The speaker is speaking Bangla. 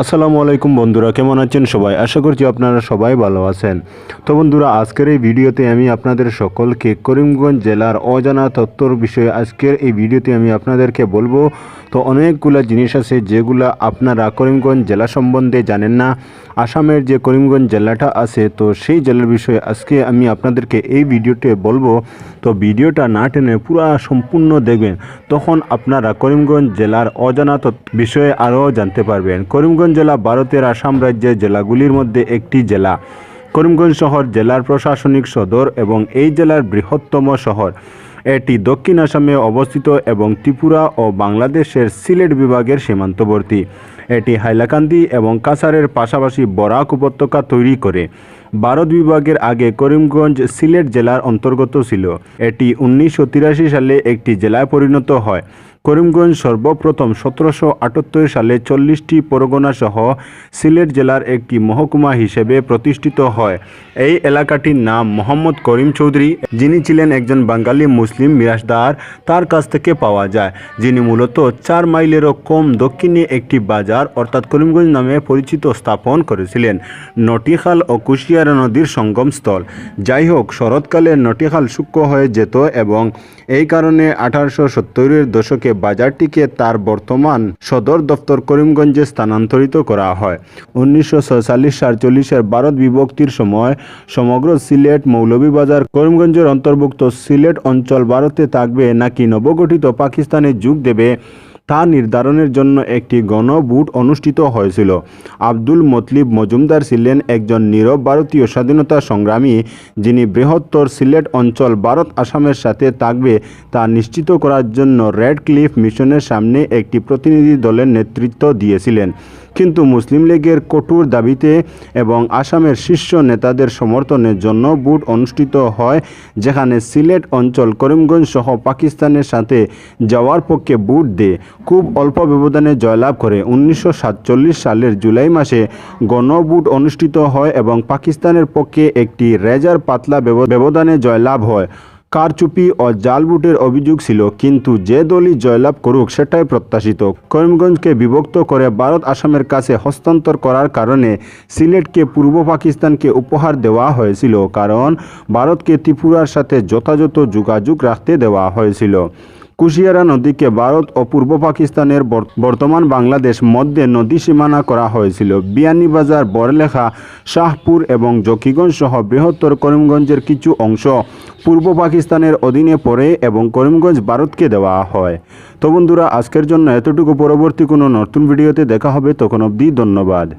আসসালামু আলাইকুম বন্ধুরা, কেমন আছেন সবাই? আশা করছি আপনারা সবাই ভালো আছেন। তো বন্ধুরা, আজকের এই ভিডিওতে আমি আপনাদের সকলকে করিমগঞ্জ জেলার অজানা তত্ত্বর বিষয়ে আজকের এই ভিডিওতে আমি আপনাদেরকে বলব। তো অনেকগুলো জিনিস আছে যেগুলো আপনারা করিমগঞ্জ জেলা সম্বন্ধে জানেন না। আসামের যে করিমগঞ্জ জেলাটা আছে, তো সেই জেলার বিষয়ে আজকে আমি আপনাদেরকে এই ভিডিওতে বলব। তো ভিডিওটা না টেনে পুরা সম্পূর্ণ দেখবেন। তখন আপনারা করিমগঞ্জ জেলার অজানা তথ্য বিষয়ে আরও জানতে পারবেন। করিমগঞ্জ জেলা, ভারতের আসাম রাজ্যের জেলাগুলির মধ্যে একটি জেলা। করিমগঞ্জ শহর জেলার প্রশাসনিক সদর এবং এই জেলার বৃহত্তম শহর। এটি দক্ষিণ আসামে অবস্থিত এবং ত্রিপুরা ও বাংলাদেশের সিলেট বিভাগের সীমান্তবর্তী। এটি হাইলাকান্দি এবং কাছাড়ের পাশাপাশি বরাক উপত্যকা তৈরি করে। ভারত বিভাগের আগে করিমগঞ্জ সিলেট জেলার অন্তর্গত ছিল। এটি উনিশশো তিরাশি সালে একটি জেলায় পরিণত হয়। করিমগঞ্জ সর্বপ্রথম সতেরোশো আটাত্তর সালে চল্লিশটি পরগনা সহ সিলেট জেলার একটি মহকুমা হিসেবে প্রতিষ্ঠিত হয়। এই এলাকাটির নাম মোহাম্মদ করিম চৌধুরী। যিনি ছিলেন একজন বাঙালি মুসলিম মিরাজদার, তার কাছ থেকে পাওয়া যায়। যিনি মূলত চার মাইলেরও কম দক্ষিণে একটি বাজার, অর্থাৎ করিমগঞ্জ নামে পরিচিত স্থাপন করেছিলেন। নটিখাল ও কুশিয়ারা নদীর সঙ্গমস্থল। যাই হোক, শরৎকালে নটিখাল শুষ্ক হয়ে যেত এবং এই কারণে আঠারোশো সত্তরের দশকে বাজারটিকে তার বর্তমান সদর দফতর করিমগঞ্জে স্থানান্তরিত করা হয়। উনিশশো ছয়চল্লিশ সাতচল্লিশের ভারত বিভক্তির সময় সমগ্র সিলেট মৌলভীবাজার করিমগঞ্জের অন্তর্ভুক্ত সিলেট অঞ্চল ভারতে থাকবে নাকি নবগঠিত পাকিস্তানে যোগ দেবে? তা নির্ধারণের জন্য একটি গণভোট অনুষ্ঠিত হয়েছিল। আব্দুল মতলিব মজুমদার ছিলেন একজন নীরব ভারতীয় স্বাধীনতা সংগ্রামী, যিনি বৃহত্তর সিলেট অঞ্চল ভারত আসামের সাথে থাকবে তা নিশ্চিত করার জন্য রেড ক্লিফ মিশনের সামনে একটি প্রতিনিধি দলের নেতৃত্ব দিয়েছিলেন। কিন্তু মুসলিম লীগের কঠোর দাবিতে এবং আসামের শীর্ষ নেতাদের সমর্থনের জন্য ভোট অনুষ্ঠিত হয়, যেখানে সিলেট অঞ্চল করিমগঞ্জ সহ পাকিস্তানের সাথে যাওয়ার পক্ষে ভোট দেয়। খুব অল্প ব্যবধানে জয়লাভ করে উনিশশো সাতচল্লিশ সালের জুলাই মাসে গণভোট অনুষ্ঠিত হয় এবং পাকিস্তানের পক্ষে একটি রেজার পাতলা ব্যবধানে জয়লাভ হয়। কারচুপি ও জাল ভোটের অভিযোগ ছিল, কিন্তু যে দলই জয়লাভ করুক সেটাই প্রত্যাশিত। করিমগঞ্জকে বিভক্ত করে ভারত আসামের কাছে হস্তান্তর করার কারণে সিলেটকে পূর্ব পাকিস্তানকে উপহার দেওয়া হয়েছিল, কারণ ভারতকে ত্রিপুরার সাথে যথাযথ যোগাযোগ রাখতে দেওয়া হয়েছিল। কুশিয়ারা নদীকে ভারত ও পূর্ব পাকিস্তানের বর- বর্তমান বাংলাদেশ মধ্যে নদী সীমানা করা হয়েছিল। বিয়ানীবাজার বড়লেখা শাহপুর এবং জকিগঞ্জ সহ বৃহত্তর করিমগঞ্জের কিছু অংশ পূর্ব পাকিস্তানের অধীনে পড়ে এবং করিমগঞ্জ ভারতকে দেওয়া হয়। তো বন্ধুরা, আজকের জন্য এতটুকু। পরবর্তী কোনো নতুন ভিডিওতে দেখা হবে, তখন অবধি ধন্যবাদ।